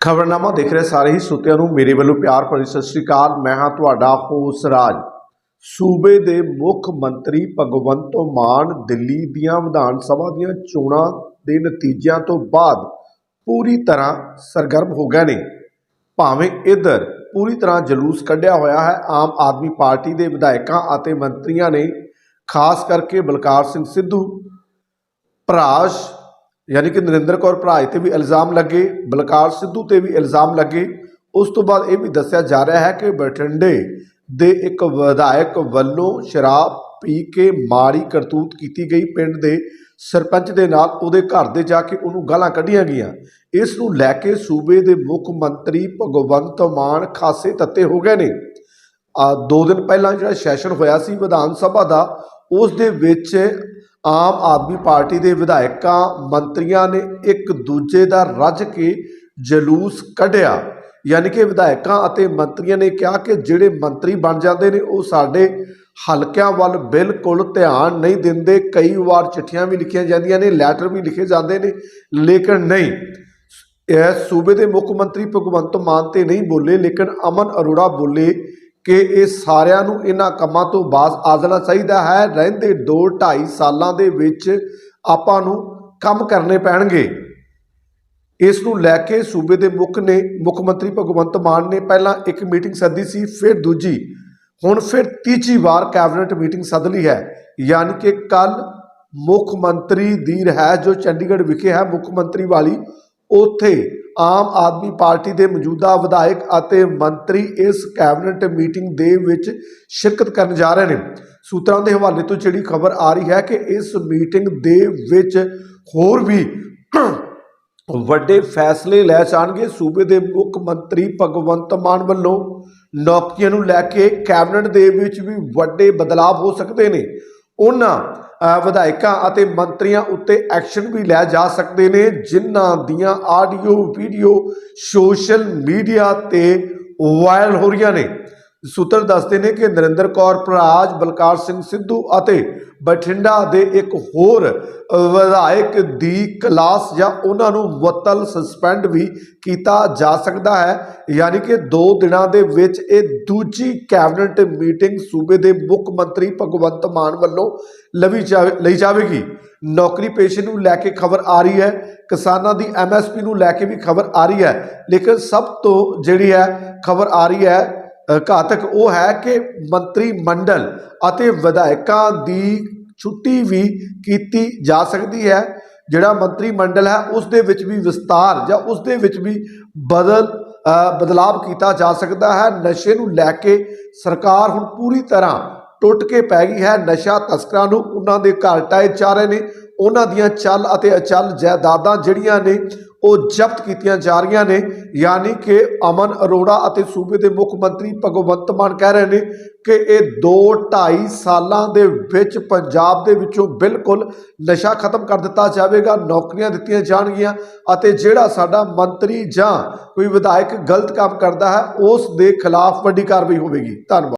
ਖਬਰਨਾਮਾ ਦੇਖ ਰਹੇ, ਸਾਰੇ ਹੀ ਸੁਤਿਆਂ ਨੂੰ ਮੇਰੇ ਵੱਲੋਂ ਪਿਆਰ ਭਰੀ ਸਤਿ ਸ੍ਰੀ ਅਕਾਲ। ਮੈਂ ਹਾਂ ਤੁਹਾਡਾ ਹੋਸ ਰਾਜ। ਸੂਬੇ ਦੇ ਮੁੱਖ ਮੰਤਰੀ ਭਗਵੰਤ ਮਾਨ ਦਿੱਲੀ ਦੀਆਂ ਵਿਧਾਨ ਸਭਾ ਦੀਆਂ ਚੋਣਾਂ ਦੇ ਨਤੀਜਿਆਂ ਤੋਂ ਬਾਅਦ ਪੂਰੀ ਤਰ੍ਹਾਂ ਸਰਗਰਮ ਹੋ ਗਏ ਨੇ। ਭਾਵੇਂ ਇਧਰ ਪੂਰੀ ਤਰ੍ਹਾਂ ਜਲੂਸ ਕੱਢਿਆ ਹੋਇਆ ਹੈ, ਆਮ ਆਦਮੀ ਪਾਰਟੀ ਦੇ ਵਿਧਾਇਕਾਂ ਅਤੇ ਮੰਤਰੀਆਂ ਨੇ, ਖਾਸ ਕਰਕੇ ਬਲਕਾਰ ਸਿੰਘ ਸਿੱਧੂ, ਭਰਾਸ਼ ਯਾਨੀ ਕਿ ਨਰਿੰਦਰ ਕੌਰ ਭਰਾਜ ਤੇ ਵੀ ਇਲਜ਼ਾਮ ਲੱਗੇ, ਬਲਕਾਰ ਸਿੱਧੂ ਤੇ ਵੀ ਇਲਜ਼ਾਮ ਲੱਗੇ। ਉਸ ਤੋਂ ਬਾਅਦ ਇਹ ਵੀ ਦੱਸਿਆ ਜਾ ਰਿਹਾ ਹੈ ਕਿ ਬਠਿੰਡੇ ਦੇ ਇੱਕ ਵਿਧਾਇਕ ਵੱਲੋਂ ਸ਼ਰਾਬ ਪੀ ਕੇ ਮਾੜੀ ਕਰਤੂਤ ਕੀਤੀ ਗਈ। ਪਿੰਡ ਦੇ ਸਰਪੰਚ ਦੇ ਨਾਲ ਉਹਦੇ ਘਰ ਦੇ ਜਾ ਕੇ ਉਹਨੂੰ ਗਾਲਾਂ ਕੱਢੀਆਂ ਗਈਆਂ। ਇਸ ਨੂੰ ਲੈ ਕੇ ਸੂਬੇ ਦੇ ਮੁੱਖ ਮੰਤਰੀ ਭਗਵੰਤ ਮਾਨ ਖਾਸੇ ਤੱਤੇ ਹੋ ਗਏ ਨੇ। ਆ, ਦੋ ਦਿਨ ਪਹਿਲਾਂ ਜਿਹੜਾ ਸੈਸ਼ਨ ਹੋਇਆ ਸੀ ਵਿਧਾਨ ਸਭਾ ਦਾ, ਉਸ ਦੇ ਵਿੱਚ ਆਮ ਆਦਮੀ ਪਾਰਟੀ ਦੇ ਵਿਧਾਇਕਾਂ, ਮੰਤਰੀਆਂ ਨੇ ਇੱਕ ਦੂਜੇ ਦਾ ਰੱਜ ਕੇ ਜਲੂਸ ਕੱਢਿਆ। ਯਾਨੀ ਕਿ ਵਿਧਾਇਕਾਂ ਅਤੇ ਮੰਤਰੀਆਂ ਨੇ ਕਿਹਾ ਕਿ ਜਿਹੜੇ ਮੰਤਰੀ ਬਣ ਜਾਂਦੇ ਨੇ, ਉਹ ਸਾਡੇ ਹਲਕਿਆਂ ਵੱਲ ਬਿਲਕੁਲ ਧਿਆਨ ਨਹੀਂ ਦਿੰਦੇ। ਕਈ ਵਾਰ ਚਿੱਠੀਆਂ ਵੀ ਲਿਖੀਆਂ ਜਾਂਦੀਆਂ ਨੇ, ਲੈਟਰ ਵੀ ਲਿਖੇ ਜਾਂਦੇ ਨੇ, ਲੇਕਿਨ ਨਹੀਂ। ਇਹ ਸੂਬੇ ਦੇ ਮੁੱਖ ਮੰਤਰੀ ਭਗਵੰਤ ਮਾਨ ਤੇ ਨਹੀਂ ਬੋਲੇ, ਲੇਕਿਨ ਅਮਨ ਅਰੋੜਾ ਬੋਲੇ ਕਿ ਇਹ ਸਾਰਿਆਂ ਨੂੰ ਇਹਨਾਂ ਕੰਮਾਂ ਤੋਂ ਬਾਜ਼ ਆ ਜਾਣਾ ਚਾਹੀਦਾ ਹੈ। ਰਹਿੰਦੇ 2 2.5 ਸਾਲਾਂ ਦੇ ਵਿੱਚ ਆਪਾਂ ਨੂੰ ਕੰਮ ਕਰਨੇ ਪੈਣਗੇ। ਇਸ ਨੂੰ ਲੈ ਕੇ ਸੂਬੇ ਦੇ ਮੁੱਖ ਨੇ, ਮੁੱਖ ਮੰਤਰੀ ਭਗਵੰਤ ਮਾਨ ਨੇ ਪਹਿਲਾਂ ਇੱਕ ਮੀਟਿੰਗ ਸੱਦੀ ਸੀ, ਫਿਰ ਦੂਜੀ, ਹੁਣ ਫਿਰ ਤੀਜੀ ਵਾਰ ਕੈਬਨਿਟ ਮੀਟਿੰਗ ਸੱਦ ਲਈ ਹੈ। ਯਾਨੀ ਕਿ ਕੱਲ ਮੁੱਖ ਮੰਤਰੀ ਦੀ ਰਿਹਾਇਸ਼ ਜੋ ਚੰਡੀਗੜ੍ਹ ਵਿਖੇ ਹੈ, ਮੁੱਖ ਮੰਤਰੀ ਵਾਲੀ ਉੱਥੇ ਆਮ ਆਦਮੀ ਪਾਰਟੀ ਦੇ ਮੌਜੂਦਾ ਵਿਧਾਇਕ ਅਤੇ ਮੰਤਰੀ ਇਸ ਕੈਬਨਿਟ ਮੀਟਿੰਗ ਦੇ ਵਿੱਚ ਸ਼ਿਰਕਤ ਕਰਨ ਜਾ ਰਹੇ ਨੇ। ਸੂਤਰਾਂ ਦੇ ਹਵਾਲੇ ਤੋਂ ਜਿਹੜੀ ਖਬਰ ਆ ਰਹੀ ਹੈ ਕਿ ਇਸ ਮੀਟਿੰਗ ਦੇ ਵਿੱਚ ਹੋਰ ਵੀ ਵੱਡੇ ਫੈਸਲੇ ਲੈ ਜਾਣਗੇ। ਸੂਬੇ ਦੇ ਮੁੱਖ ਮੰਤਰੀ ਭਗਵੰਤ ਮਾਨ ਵੱਲੋਂ ਨੌਕਰੀਆਂ ਨੂੰ ਲੈ ਕੇ ਕੈਬਨਿਟ ਦੇ ਵਿੱਚ ਵੀ ਵੱਡੇ ਬਦਲਾਅ ਹੋ ਸਕਦੇ ਨੇ। ਉਹਨਾਂ ਵਿਧਾਇਕਾਂ ਅਤੇ ਮੰਤਰੀਆਂ ਉੱਤੇ ਐਕਸ਼ਨ ਵੀ ਲਿਆ ਜਾ ਸਕਦੇ ਨੇ, ਜਿਨ੍ਹਾਂ ਦੀਆਂ ਆਡੀਓ, ਵੀਡੀਓ ਸੋਸ਼ਲ ਮੀਡੀਆ ਤੇ ਵਾਇਰਲ ਹੋ ਰਹੀਆਂ ਨੇ। ਸੂਤਰ ਦੱਸਦੇ ਨੇ ਕਿ ਨਰਿੰਦਰ ਕੌਰ ਭਰਾਜ ਬਲਕਾਰ ਸਿੰਘ ਸਿੱਧੂ ਅਤੇ ਬਠਿੰਡਾ ਦੇ ਇੱਕ ਹੋਰ ਵਿਧਾਇਕ ਦੀ ਕਲਾਸ ਜਾਂ ਉਹਨਾਂ ਨੂੰ ਮੁਅੱਤਲ ਸਸਪੈਂਡ ਵੀ ਕੀਤਾ ਜਾ ਸਕਦਾ ਹੈ। ਯਾਨੀ ਕਿ 2 ਦਿਨਾਂ ਦੇ ਵਿੱਚ ਇਹ ਦੂਜੀ ਕੈਬਨਿਟ ਮੀਟਿੰਗ ਸੂਬੇ ਦੇ ਮੁੱਖ ਮੰਤਰੀ ਭਗਵੰਤ ਮਾਨ ਵੱਲੋਂ ਲਵੀ ਜਾਵੇ ਲਈ ਜਾਵੇਗੀ। ਨੌਕਰੀ ਪੇਸ਼ੇ ਨੂੰ ਲੈ ਕੇ ਖਬਰ ਆ ਰਹੀ ਹੈ। ਕਿਸਾਨਾਂ ਦੀ ਐਮਐਸਪੀ ਨੂੰ ਲੈ ਕੇ ਵੀ ਖਬਰ ਆ ਰਹੀ ਹੈ। ਲੇਕਿਨ ਸਭ ਤੋਂ ਜਿਹੜੀ ਹੈ, ਖਬਰ ਆ ਰਹੀ ਹੈ ਘਾਤਕ ਉਹ ਹੈ ਕਿ ਮੰਤਰੀ ਮੰਡਲ ਅਤੇ ਵਿਧਾਇਕਾਂ ਦੀ ਛੁੱਟੀ ਵੀ ਕੀਤੀ ਜਾ ਸਕਦੀ ਹੈ। ਜਿਹੜਾ ਮੰਤਰੀ ਮੰਡਲ ਹੈ ਉਸ ਦੇ ਵਿੱਚ ਵੀ ਵਿਸਤਾਰ ਜਾਂ ਉਸ ਦੇ ਵਿੱਚ ਵੀ ਬਦਲ ਅ, ਬਦਲਾਵ ਕੀਤਾ ਜਾ ਸਕਦਾ ਹੈ। ਨਸ਼ੇ ਨੂੰ ਲੈ ਕੇ ਸਰਕਾਰ ਹੁਣ ਪੂਰੀ ਤਰ੍ਹਾਂ ਟੁੱਟ ਕੇ ਪੈ ਗਈ ਹੈ। ਨਸ਼ਾ ਤਸਕਰਾਂ ਨੂੰ ਉਹਨਾਂ ਦੇ ਘਰ ਟਾਏ ਜਾ ਰਹੇ ਨੇ। ਉਹਨਾਂ ਦੀਆਂ ਚੱਲ ਅਤੇ ਅਚਲ ਜਾਇਦਾਦਾਂ ਜਿਹੜੀਆਂ ਨੇ ਉਹ ਜ਼ਬਤ ਕੀਤੀਆਂ ਜਾ ਰਹੀਆਂ ਨੇ, ਯਾਨੀ ਕਿ ਅਮਨ ਅਰੋੜਾ ਅਤੇ ਸੂਬੇ ਦੇ ਮੁੱਖ ਮੰਤਰੀ ਭਗਵੰਤ ਮਾਨ ਕਹਿ ਰਹੇ ਨੇ ਕਿ ਇਹ 2 2.5 ਸਾਲਾਂ ਦੇ ਵਿੱਚ ਪੰਜਾਬ ਦੇ ਵਿੱਚੋਂ ਬਿਲਕੁਲ ਨਸ਼ਾ ਖਤਮ ਕਰ ਦਿੱਤਾ ਜਾਵੇਗਾ, ਨੌਕਰੀਆਂ ਦਿੱਤੀਆਂ ਜਾਣਗੀਆਂ ਅਤੇ ਜਿਹੜਾ ਸਾਡਾ ਮੰਤਰੀ ਜਾਂ ਕੋਈ ਵਿਧਾਇਕ ਗਲਤ ਕੰਮ ਕਰਦਾ ਹੈ, ਉਸ ਦੇ ਖਿਲਾਫ ਵੱਡੀ ਕਾਰਵਾਈ ਹੋਵੇਗੀ। ਧੰਨਵਾਦ।